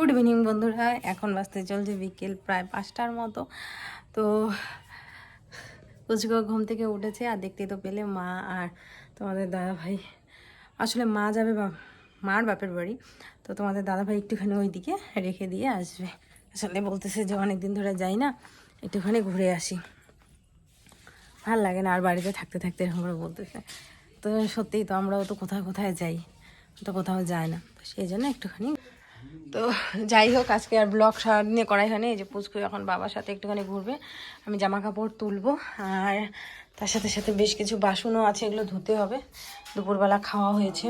Good evening বন্ধুরা। এখন বাজতে চলছে বিকেল প্রায় পাঁচটার মতো। তো কুচকো ঘুম থেকে উঠেছে আর দেখতে তো পেলে মা আর তোমাদের দাদা ভাই আসলে মা যাবে বা মার বাপের বাড়ি। তো তোমাদের দাদা ভাই একটুখানি ওই দিকে রেখে দিয়ে আসবে। আসলে বলতেছে যে অনেক দিন ধরে যাই না, একটুখানি ঘুরে আসি। ভালো লাগে না আর বাড়িতে থাকতে থাকতে এরকম করে বলতেছে। তো সত্যিই তো আমরাও তো কোথায় কোথায় যাই, তো কোথাও যায় না। তো সেই জন্য একটুখানি তো যাই হোক, আজকে আর ব্লগ নিয়ে করাই হয়নি। এই যে পুচকু এখন বাবার সাথে একটুখানি ঘুরবে। আমি জামা কাপড় তুলবো আর তার সাথে সাথে বেশ কিছু বাসনও আছে, এগুলো ধুতে হবে। দুপুরবেলা খাওয়া হয়েছে।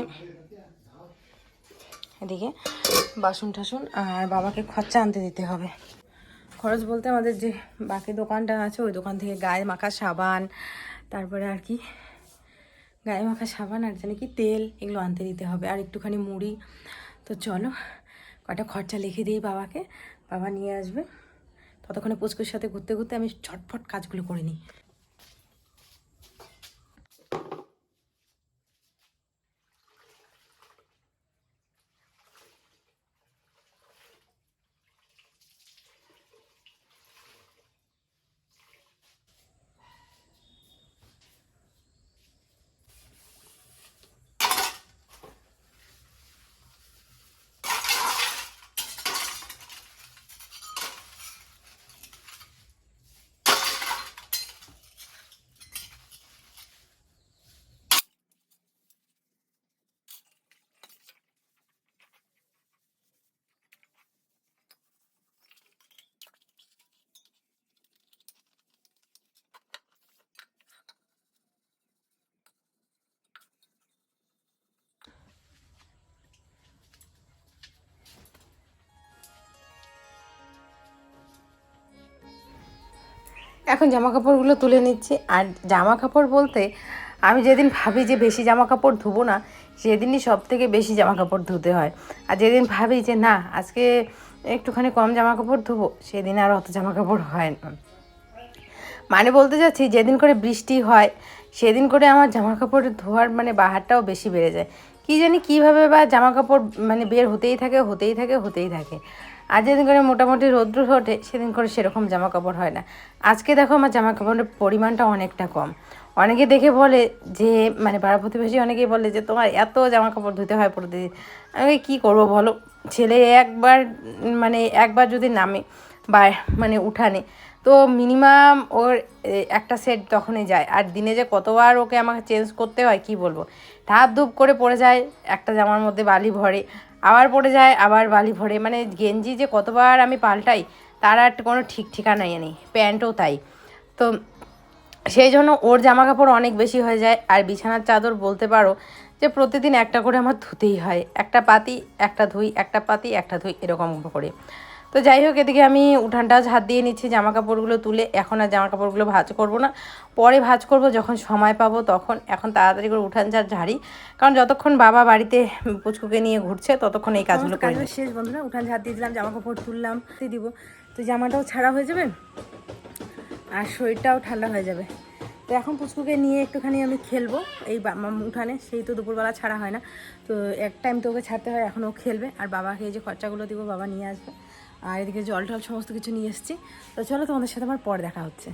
এদিকে বাসন টাসন আর বাবাকে খরচা আনতে দিতে হবে। খরচ বলতে আমাদের যে বাকি দোকানটা আছে, ওই দোকান থেকে গায়ে মাখা সাবান, তারপরে আর কি গায়ে মাখা সাবান আর জানি কি তেল, এগুলো আনতে দিতে হবে। আর একটুখানি মুড়ি। তো চলো কটা খরচা লিখে দিই বাবাকে, বাবা নিয়ে আসবে। ততক্ষণে পুচকুর সাথে ঘুরতে ঘুরতে আমি ছটফট কাজগুলো করে নিই। এখন জামা কাপড়গুলো তুলে নিচ্ছি। আর জামা কাপড় বলতে আমি যেদিন ভাবি যে বেশি জামা কাপড় ধুবো না, সেদিনই সব থেকে বেশি জামা কাপড় ধুতে হয়। আর যেদিন ভাবি যে না, আজকে একটুখানি কম জামা কাপড় ধুবো, সেদিন আর অত জামা কাপড় হয় না। মানে বলতে চাচ্ছি, যেদিন করে বৃষ্টি হয়, সেদিন করে আমার জামা কাপড় ধোয়ার মানে বাহারটাও বেশি বেড়ে যায়। কী জানি কীভাবে বা জামা কাপড় মানে বের হতেই থাকে হতেই থাকে হতেই থাকে। আর যেদিন করে মোটামুটি রৌদ্র ওঠে, সেদিন করে সেরকম জামা কাপড় হয় না। আজকে দেখো আমার জামা কাপড়ের পরিমাণটা অনেকটা কম। অনেকে দেখে বলে যে মানে পাড়া প্রতিবেশী অনেকেই বলে যে, তোমার এত জামা কাপড় ধুতে হয় প্রতিদিন। আমি কী করব বলো? ছেলে একবার মানে একবার যদি নামে বা মানে উঠানে, তো মিনিমাম ওর একটা সেট তখনই যায়। আর দিনে যে কতবার ওকে আমাকে চেঞ্জ করতে হয়, কি বলব? ধাপ ধুপ করে পড়ে যায়, একটা জামার মধ্যে বালি ভরে আবার পড়ে যায়, আবার বালি ভরে। মানে গেঞ্জি যে কতবার আমি পাল্টাই, তার আর কোনো ঠিক ঠিকানাই নেই, প্যান্টও তাই। তো সেই জন্য ওর জামা কাপড় অনেক বেশি হয়ে যায়। আর বিছানার চাদর বলতে পারো যে প্রতিদিন একটা করে আমার ধুতেই হয়। একটা পাতি, একটা ধুই, একটা পাতি, একটা ধুই, এরকম করে। তো যাই হোক এদিকে আমি উঠানটা হাত দিয়ে নিচ্ছি জামা কাপড়গুলো তুলে। এখন আর জামা কাপড়গুলো ভাঁজ করব না। পরে ভাজ করব যখন সময় পাবো তখন। এখন তাড়াতাড়ি করে উঠান ঝাড় ঝাড়ি। কারণ যতক্ষণ বাবা বাড়িতে পুচকুকে নিয়ে ঘুরছে ততক্ষণ এই কাজগুলো করে। শেষ বন্ধুরা। উঠান ঝাড় দিয়ে দিলাম জামা কাপড় তুললাম দিয়ে দিব। তো জামাটাও ছাড়া হয়ে যাবে? আর শরীরটাও ঠান্ডা হয়ে যাবে। তো এখন পুচকুকে নিয়ে একটুখানি আমি খেলব। এই উঠানে, সেই তো দুপুরবেলা ছাড়া হয় না। তো এক টাইম তো ওকে ছাড়তে হয়, এখন ও খেলবে। আর বাবাকে এই যে খরচাগুলো দিব, বাবা নিয়ে আসবে। আর এদিকে জল টল সমস্ত কিছু নিয়ে এসেছি। তো চলো তোমাদের সাথে আমার পর দেখা হচ্ছে।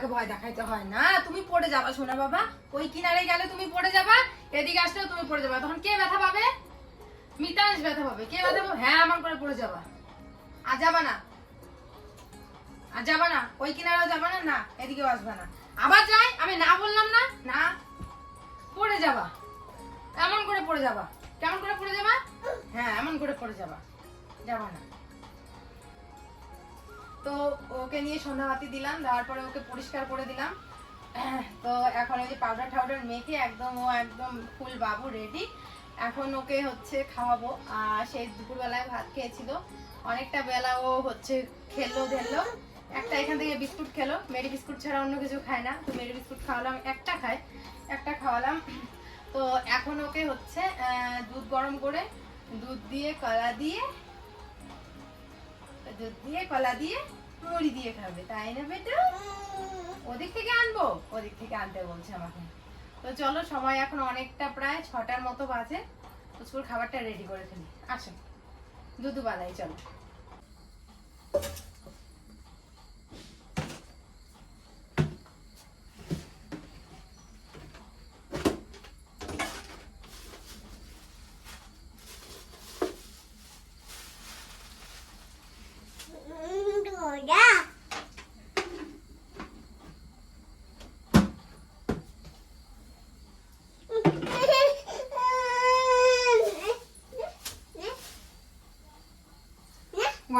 আমাকে ভয় দেখাইতে হয় না। তুমি পড়ে যাবা শোনা বাবা। ওই কিনারে গেলে তুমি পড়ে যাবা, এদিকে আসলেও তুমি পড়ে যাবা। তখন কে ব্যথা পাবে? মিতাংশ ব্যথা পাবে। কে ব্যথা পাবে? হ্যাঁ আমার করে পড়ে যাবা। আর যাবা না। আর যাবা না। ওই কিনারেও যাবা না না, এদিকেও আসবা না। আবার যাই, আমি না বললাম না না, পড়ে যাবা। এমন করে পড়ে যাবা। কেমন করে পড়ে যাবা? হ্যাঁ এমন করে পড়ে যাবা। যাবা না। তো ওকে নিয়ে সন্ধ্যাবাতি দিলাম, দেওয়ার পরে ওকে পরিষ্কার করে দিলাম। তো এখন ওই যে পাউডার টাউডার মেখে একদম ও একদম ফুল বাবু রেডি এখন ওকে হচ্ছে খাওয়াবো। আর সেই দুপুরবেলায় ভাত খেয়েছিল। অনেকটা বেলা ও হচ্ছে খেললো ধেললো একটা এখান থেকে বিস্কুট খেলো। মেরি বিস্কুট ছাড়া অন্য কিছু খায় না। তো মেরি বিস্কুট খাওয়ালাম, একটা খায়। একটা খাওয়ালাম। তো এখন ওকে হচ্ছে দুধ গরম করে দুধ দিয়ে, কলা দিয়ে দুধ দিয়ে, কলা দিয়ে, মুড়ি দিয়ে খাবে। তাই না বেটু? ওদিক থেকে আনব? ওদিক থেকে আনতে বলছে আমাকে। তো চলো, সময় এখন অনেকটা প্রায় ছটার মতো বাজে। তো খাবারটা রেডি করে ফেলি। আসো। দুধু বানাই চলো।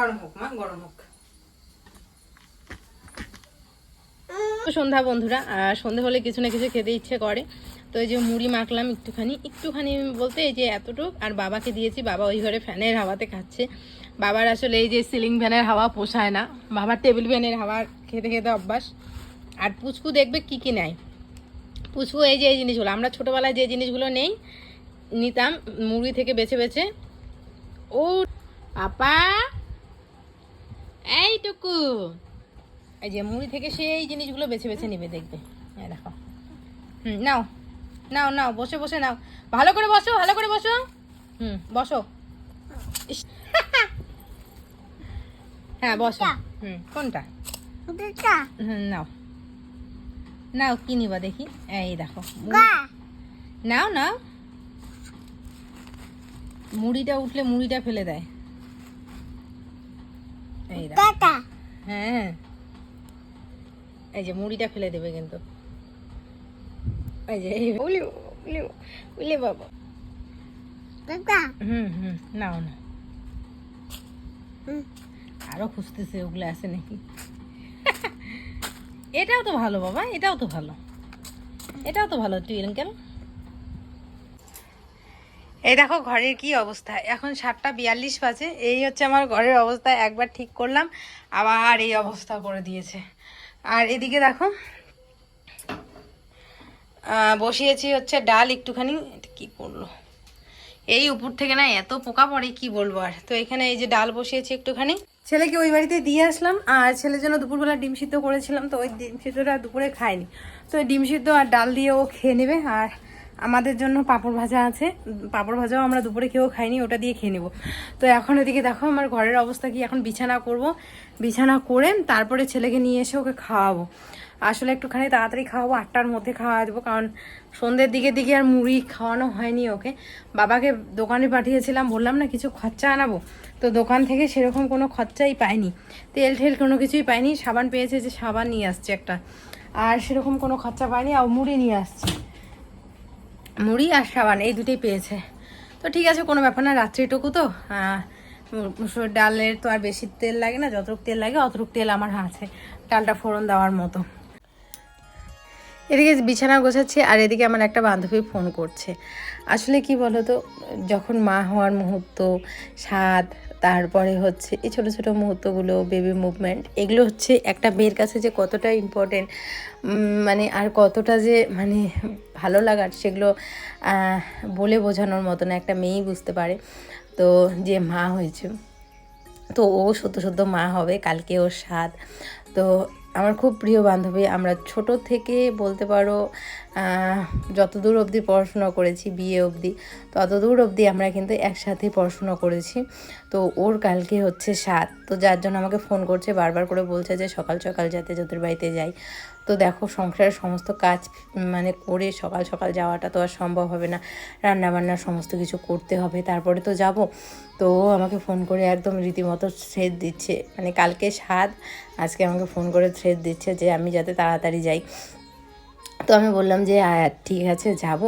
গরম হোক, মা, গরম হোক। সন্ধ্যা বন্ধুরা সন্ধে হলে কিছু না কিছু খেতে ইচ্ছে করে। তো এই যে মুড়ি মাখলাম একটুখানি একটুখানি বলতে এই যে এতটুক আর বাবাকে দিয়েছি, বাবা ওই ঘরে ফ্যানের হাওয়াতে খাচ্ছে। বাবার আসলে এই যে সিলিং ফ্যানের হাওয়া পোষায় না, বাবার টেবিল ফ্যানের হাওয়া খেতে খেতে অভ্যাস। আর পুচকু দেখবে কি কি নেয়। পুচকু এই যে এই জিনিসগুলো, আমরা ছোটোবেলায় যে জিনিসগুলো নেই, নিতাম, মুড়ি থেকে বেছে বেছে। ও, আপা! এইটুকু এই যে মুড়ি থেকে সেই জিনিসগুলো বেছে বেছে নেবে দেখবে। এই দেখো। হুম নাও। নাও নাও বসে বসে নাও। ভালো করে বসো ভালো করে বসো। হুম বসো। ইস, হ্যাঁ বসো। হুম কোনটা? হুম নাও। নাও কি নিবা দেখি? এই দেখো নাও নাও। মুড়িটা উঠলে মুড়িটা ফেলে দেয়। এই হ্যাঁ। এই যে মুড়িটা ফেলে দেবে কিন্তু। এই যে উলি উলি উলি বাবা। হুম হুম নাও না আরও খুঁজতেছে ওগুলো আছে নাকি? এটাও তো ভালো বাবা এটাও তো ভালো। এটাও তো ভালো টুইঙ্কেল এই দেখো ঘরের কি অবস্থা? এখন সাতটা বিয়াল্লিশ বাজে, এই হচ্ছে আমার ঘরের অবস্থা, একবার ঠিক করলাম, আবার এই অবস্থা করে দিয়েছে। আর এদিকে দেখো বসিয়েছি হচ্ছে ডাল একটুখানি কি করল? এই উপর থেকে না এত পোকা পড়ে, কি বলব আর? তো এখানে এই যে ডাল বসিয়েছি একটুখানি। ছেলেকে ওই বাড়িতে দিয়ে আসলাম, আর ছেলের জন্য দুপুরবেলা ডিম সিদ্ধ করেছিলাম, তো ওই ডিম সিদ্ধটা দুপুরে খায়নি তো ডিম সিদ্ধ আর ডাল দিয়ে ও খেয়ে নেবে, আর আমাদের জন্য পাঁপড় ভাজা আছে। পাঁপড় ভাজাও আমরা দুপুরে খেয়েও খাইনি, ওটা দিয়ে খেয়ে নেব। তো এখন এদিকে দেখো, আমার ঘরের অবস্থা কি, এখন বিছানা করব। বিছানা করে তারপরে ছেলেকে নিয়ে এসে ওকে খাওয়াবো। আসলে একটুখানি তাড়াতাড়ি খাওয়াবো, আটটার মধ্যে খাওয়া দেবো, কারণ সন্ধ্যের দিকে দিকে আর মুড়ি খাওয়ানো হয়নি ওকে। বাবাকে দোকানে পাঠিয়েছিলাম, বললাম না কিছু খরচা আনাবো। তো দোকান থেকে সেরকম কোনো খরচাই পাইনি। তেল ঠেল কোনো কিছুই পাইনি, সাবান পেয়েছে যে সাবান নিয়ে আসছে একটা। আর সেরকম কোনো খরচা পাইনি, আর মুড়ি নিয়ে আসছে। মুড়ি আর সাবান, এই দুটোই পেয়েছে। তো ঠিক আছে, কোনো ব্যাপার না, রাত্রিটুকু তো। মুসুর ডালের তো আর বেশি তেল লাগে না, যতটুক তেল লাগে অতটুক তেল আমার আছে, ডালটা ফোড়ন দেওয়ার মতো। এদিকে বিছানা গোছাচ্ছি, আর এদিকে আমার একটা বান্ধবী ফোন করছে। আসলে কি বলতো, যখন মা হওয়ার মুহূর্ত, স্বাদ তারপরে হচ্ছে এই ছোটো ছোটো মুহূর্তগুলো বেবি মুভমেন্ট এগুলো হচ্ছে একটা মেয়ের কাছে যে কতটা ইম্পর্টেন্ট মানে আর কতটা যে মানে ভালো লাগার সেগুলো বলে বোঝানোর মতো না একটা মেয়েই বুঝতে পারে। তো যে মা হয়েছে, তো ও সত্য সত্য মা হবে, কালকে ওর স্বাদ তো আমার খুব প্রিয় বান্ধবী, আমরা ছোট থেকে বলতে পারো যতদূর অবধি পড়াশোনা করেছি, বিয়ে অবধি, ততদূর অবধি আমরা কিন্তু একসাথে পড়াশোনা করেছি। তো ওর কালকে হচ্ছে সাত, তো যার জন্য আমাকে ফোন করছে, বারবার করে বলছে যে সকাল সকাল যাতে জ্যোতির বাড়িতে যাই। তো দেখো সংসারের সমস্ত কাজ মানে করে সকাল সকাল যাওয়াটা তো আর সম্ভব হবে না। রান্নাবান্না সমস্ত কিছু করতে হবে, তারপরে তো যাব। তো আমাকে ফোন করে একদম রীতিমতো থ্রেড দিচ্ছে। মানে কালকে স্বাদ আজকে আমাকে ফোন করে থ্রেড দিচ্ছে যে আমি যাতে তাড়াতাড়ি যাই। তো আমি বললাম যে ঠিক আছে, যাব।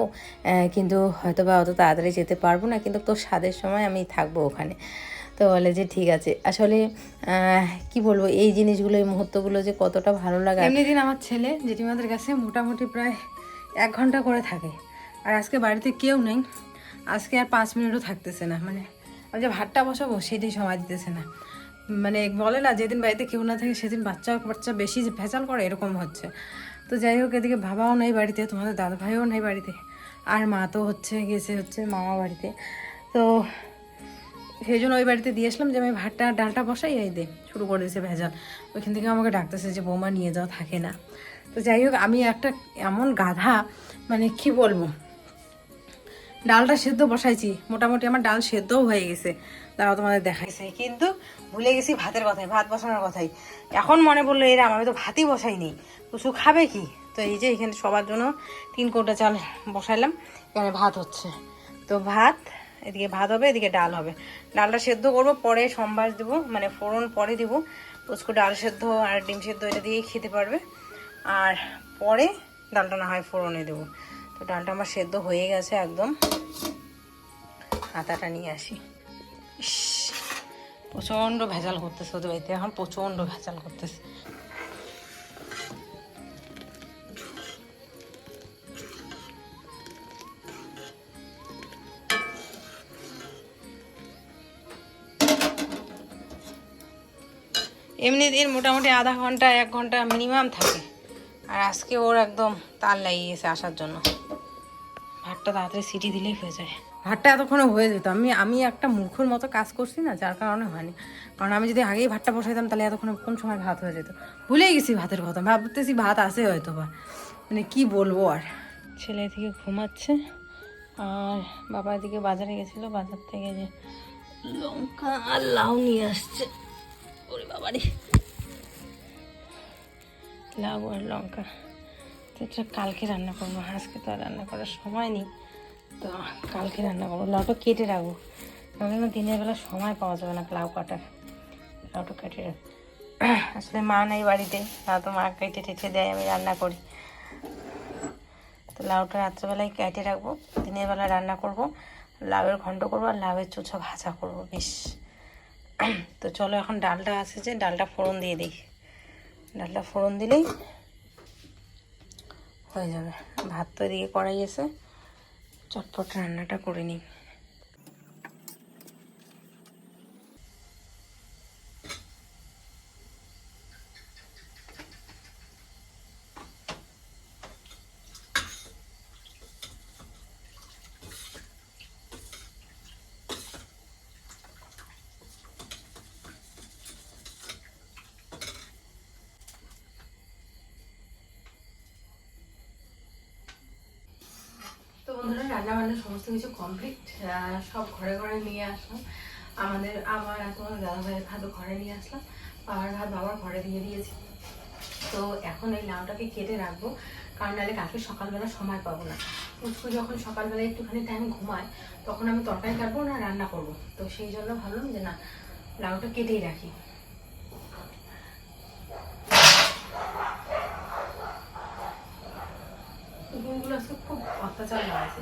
কিন্তু হয়তো বা অত তাড়াতাড়ি যেতে পারব না, কিন্তু তোর স্বাদের সময় আমি থাকব ওখানে। তো বলে যে, ঠিক আছে। আসলে কি বলব, এই জিনিসগুলো, এই মুহূর্তগুলো যে কতটা ভালো লাগে এমনি দিন আমার ছেলে, জেঠিমাদের কাছে মোটামুটি প্রায় এক ঘণ্টা করে থাকে। আর আজকে বাড়িতে কেউ নেই। আজকে আর পাঁচ মিনিটও থাকতেছে না। মানে আমি যে ভাতটা বসাবো, সেটাই সময় দিতেছে না। মানে বলে না, যেদিন বাড়িতে কেউ না থাকে, সেদিন বাচ্চা বাচ্চা বেশি ভেজাল করে, এরকম হচ্ছে। তো যাই হোক, এদিকে বাবাও নেই বাড়িতে, তোমাদের দাদা ভাইও নেই বাড়িতে, আর মা তো হচ্ছে, গেছে হচ্ছে মামা বাড়িতে। তো সেই জন্য ওই বাড়িতে দিয়ে আসলাম যে আমি ভাতটা, ডালটা বসাই, এই দে, শুরু করে দিয়েছে ভেজাল। ওইখান থেকে আমাকে ডাকতেছে যে, বৌমা নিয়ে যাওয়া থাকে না। তো যাই হোক, আমি একটা এমন গাধা মানে কি বলব? ডালটা সেদ্ধ বসাইছি। মোটামুটি আমার ডাল সেদ্ধও হয়ে গেছে। তারাও তোমাদের দেখাইছে কিন্তু ভুলে গেছি ভাতের কথাই, ভাত বসানোর কথাই। এখন মনে পড়ল, এরা আমি তো ভাতই বসাইনি। কুসু খাবে কি? তো এই যে এখানে সবার জন্য তিন কোটা চাল বসাইলাম। এখানে ভাত হচ্ছে। তো ভাত, এদিকে ভাত হবে, এদিকে ডাল হবে। ডালটা সেদ্ধ করব, পরে সম্বাস দেবো মানে ফোড়ন পরে দিব। পুচকু ডাল সেদ্ধ আর ডিম সেদ্ধ এটা দিয়েই খেতে পারবে। আর পরে ডালটা না হয় ফোড়নে দেবো। ডালটা আমার সেদ্ধ হয়ে গেছে একদম। হাতাটা নিয়ে আসি। ইস, প্রচণ্ড ভেজাল করতেছে ওদের বাড়িতে এখন প্রচণ্ড ভেজাল করতেছে। এমনি দিন মোটামুটি আধা ঘণ্টা এক ঘণ্টা মিনিমাম থাকে। আর আজকে ওর একদম তার লাগিয়েছে আসার জন্য। ভাতটা তাড়াতাড়ি সিটি দিলেই হয়ে যায়। ভাতটা এতক্ষণে হয়ে যেত। আমি আমি একটা মূর্খর মতো কাজ করছি না যার কারণে হয়নি। কারণ আমি যদি আগেই ভাতটা বসাইতাম তাহলে এতক্ষণে কোন সময় ভাত হয়ে যেত? ভুলেই গেছি ভাতের কথা। ভাবতেছি ভাত আছে হয়তো বা মানে কি বলব আর? ছেলে থেকে ঘুমাচ্ছে আর বাবা এদিকে বাজারে গেছিল। বাজার থেকে যে লঙ্কা আর লাউ নিয়ে আসছে। ওরে বাবারে। লাউ আর লঙ্কা। তো এটা কালকে রান্না করব, আজকে তো আর রান্না করার সময় নেই। তো কালকে রান্না করব লাউটা কেটে রাখব। নাহলে দিনের বেলা সময় পাওয়া যাবে না লাউ কাটার লাউটা কেটে রাখ। আসলে মা নেই বাড়িতে না তো মা কেটে টেটে দেয়, আমি রান্না করি। তো লাউটা রাত্রেবেলায় কেটে রাখব, দিনের বেলা রান্না করব, লাউয়ের ঘন্ট করব আর লাউয়ের চুচো ভাজা করব, বেশ। তো চলো এখন ডালটা আছে যে, ডালটা ফোড়ন দিয়ে দিই। ডালটা ফোড়ন দিলেই হয়ে যাবে। ভাত তো এদিকে করাই এসে চটপট রান্নাটা করে নিই তো বন্ধুরা রান্না বান্না সমস্ত কিছু কমপ্লিট সব ঘরে ঘরে নিয়ে আসলাম। আমাদের, আমার আর দাদা ভাইয়ের ভাতও ঘরে নিয়ে আসলাম। বাবার ভাত বাবার ঘরে দিয়ে দিয়েছি। তো এখন এই লাউটাকে কেটে রাখব, কারণ নাহলে কালকে সকালবেলা সময় পাবো না। পুচকু যখন সকালবেলা একটুখানি টাইম ঘুমায়, তখন আমি তরকারি কাটবো না রান্না করব। তো সেই জন্য ভাবলাম যে না, লাউটা কেটেই রাখি। আজকে খুব অত্যাচার বাড়াচ্ছে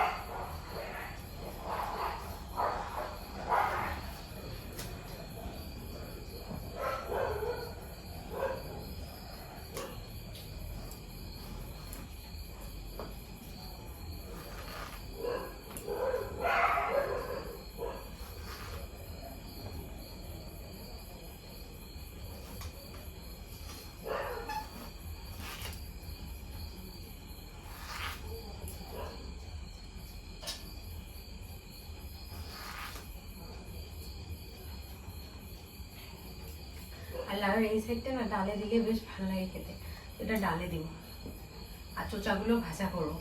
লাউয়ের এই সাইডটা না ডালে দিলে বেশ ভালো লাগে খেতে। এটা ডালে দিব। আর চোচাগুলো ভাজা করো।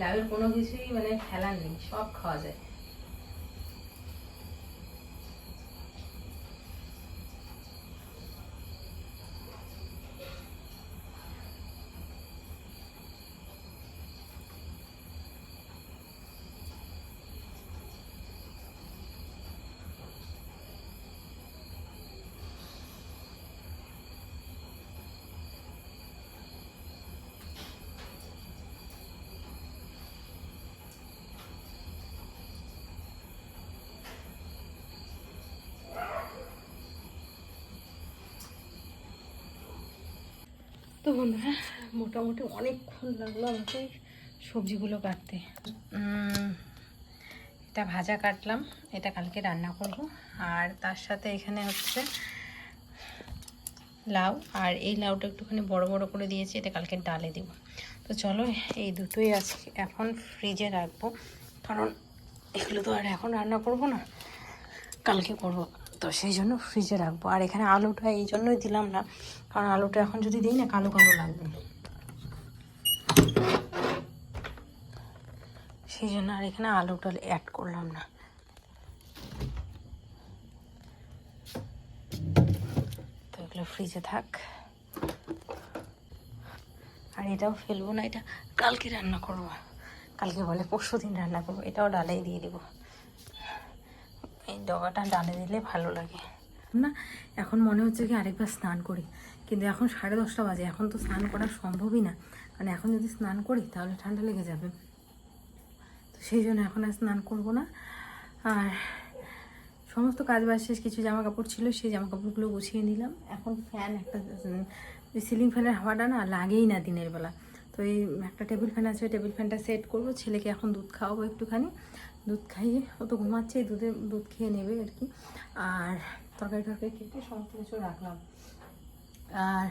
লাউয়ের কোনো কিছুই মানে ফেলার নেই, সব খাওয়া যায়। তো বন্ধুরা, মোটামুটি অনেকক্ষণ লাগল আমাকে সবজিগুলো কাটতে। এটা ভাজা কাটলাম, এটা কালকে রান্না করব। আর তার সাথে এখানে হচ্ছে লাউ, আর এই লাউটা একটুখানি বড় বড় করে দিয়েছি, এটা কালকে ডালে দিব। তো চলো, এই দুটোই আজকে এখন ফ্রিজে রাখব। কারণ এগুলো তো আর এখন রান্না করব না, কালকে করব। তো সেই জন্য ফ্রিজে রাখব। আর এখানে আলুটা এই জন্যই দিলাম না, কারণ আলুটা এখন যদি দিই না কালো কালো লাগবে। সেই জন্য আর এখানে আলুটা অ্যাড করলাম না। তো এগুলো ফ্রিজে থাক। আর এটাও ফেলব না, এটা কালকে রান্না করব। কালকে বলে পরশু দিন রান্না করব, এটাও ডালেই দিয়ে দেবো। এই ডগাটা ডালে দিলে ভালো লাগে। না, এখন মনে হচ্ছে কি আরেকবার স্নান করি। কিন্তু এখন সাড়ে দশটা বাজে, এখন তো স্নান করা সম্ভবই না। কারণ এখন যদি স্নান করি, তাহলে ঠান্ডা লেগে যাবে। তো সেই জন্য এখন আর স্নান করব না। আর সমস্ত কাজ বাজ শেষ, কিছু জামা কাপড় ছিল, সেই জামা কাপড়গুলো গুছিয়ে নিলাম। এখন ফ্যান একটা সিলিং ফ্যানের হাওয়াটা না লাগেই না দিনের বেলা। তো এই একটা টেবিল ফ্যান আছে, টেবিল ফ্যানটা সেট করব, ছেলেকে এখন দুধ খাওয়াবো একটুখানি। দুধ খাইয়ে ও তো ঘুমাচ্ছে দুধে দুধ খেয়ে নেবে আর কি। আর তরকারি টরকারি কেটে সমস্ত কিছু রাখলাম। আর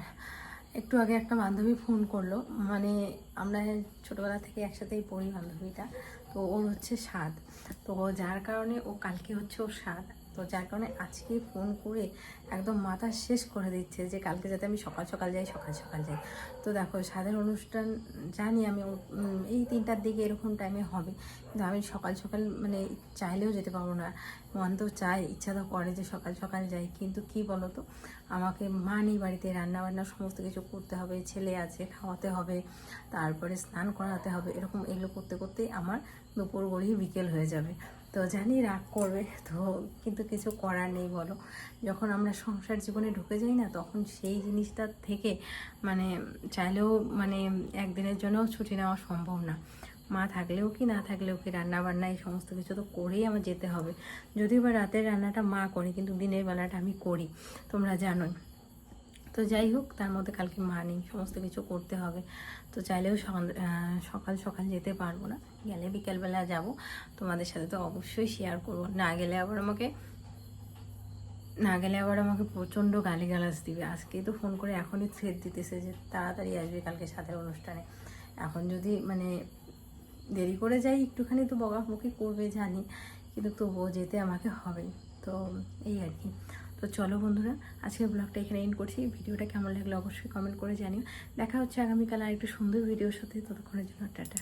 একটু আগে একটা বান্ধবী ফোন করল। মানে আমরা ছোটোবেলা থেকে একসাথেই পড়ি বান্ধবীটা। তো ওর হচ্ছে স্বাদ। তো যার কারণে ও কালকে হচ্ছে ওর স্বাদ। তো যার কারণে আজকে ফোন করে একদম মাথা শেষ করে দিচ্ছে যে কালকে যাতে আমি সকাল সকাল যাই, সকাল সকাল যাই। তো দেখো স্বাদের অনুষ্ঠান জানি আমি এই তিনটার দিকে এরকম টাইমে হবে। কিন্তু আমি সকাল সকাল মানে চাইলেও যেতে পারব না। মন তো চায়, ইচ্ছা তো করে যে সকাল সকাল যাই। কিন্তু কি বলো তো আমাকে মা নেই বাড়িতে রান্না বান্না সমস্ত কিছু করতে হবে, ছেলে আছে, খাওয়াতে হবে, তারপরে স্নান করাতে হবে, এরকম এগুলো করতে করতেই আমার দুপুর গড়িয়ে বিকেল হয়ে যাবে। তো জানি রাগ করবে, তো কিন্তু কিছু করার নেই বলো। যখন আমরা সংসার জীবনে ঢুকে যাই না, তখন সেই জিনিসটার থেকে মানে চাইলেও মানে একদিনের জন্যও ছুটি নেওয়া সম্ভব না। মা থাকলেও কি, না থাকলেও কি রান্না বান্না এই সমস্ত কিছু তো করেই আমার যেতে হবে। যদিও বা রাতের রান্নাটা মা করে, কিন্তু দিনের বেলাটা আমি করি। তোমরা জানোই। তো যাই হোক, তার মধ্যে কালকে মা নেই সমস্ত কিছু করতে হবে। তো চাইলেও সকাল সকাল সকাল যেতে পারব না। গেলে বিকেলবেলা যাব। তোমাদের সাথে তো অবশ্যই শেয়ার করব। না গেলে আবার আমাকে, না গেলে আবার আমাকে প্রচণ্ড গালিগালাজ দিবে। আজকেই তো ফোন করে এখনই থ্রেড দিতেছে যে তাড়াতাড়ি আসবে কালকে সাথের অনুষ্ঠানে। এখন যদি মানে দেরি করে যাই, একটুখানি তো বকাবকি করবে জানি, কিন্তু তবুও যেতে আমাকে হবে তো এই আর কি। তো চলো বন্ধুরা আজকে ব্লগটা এখানে এন্ড করছি। ভিডিওটা কেমন লাগল অবশ্যই কমেন্ট করে জানিও। দেখা হচ্ছে আগামীকাল আর একটু সুন্দর ভিডিওর সাথে। ততক্ষণের জন্য টাটা।